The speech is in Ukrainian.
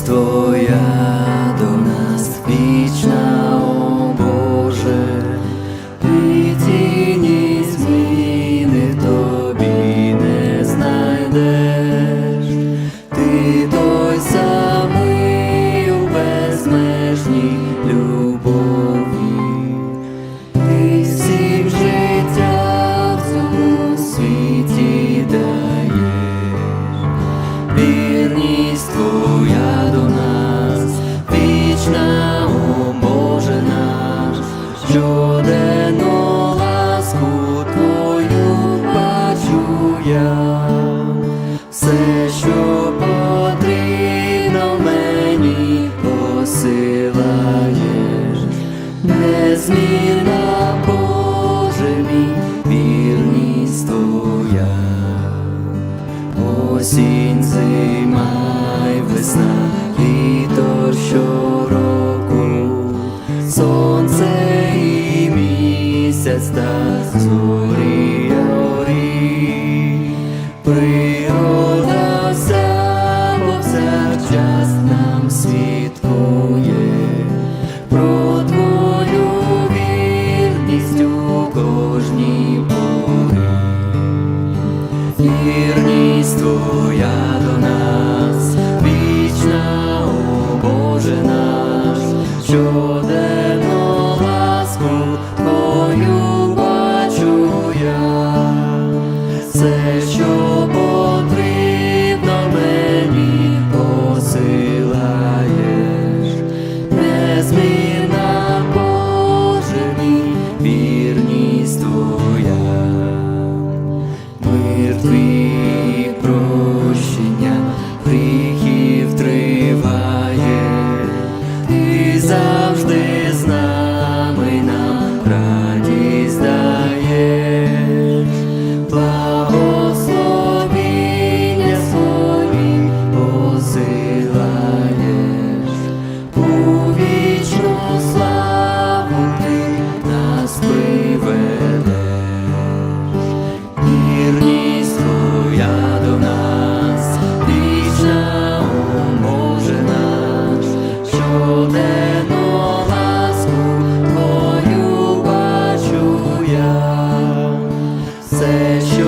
Твоя до нас вічна, щоденно ласку Твою бачу я, все, що потрібно мені посилаєш, незмірна Боже мій, вірність Твоя. Осінь, зима й весна, літо місяць та зорі орі, природа вся повсякчас нам свідкує, про твою вірність у кожній порі, вірність твоя до нас. все, що.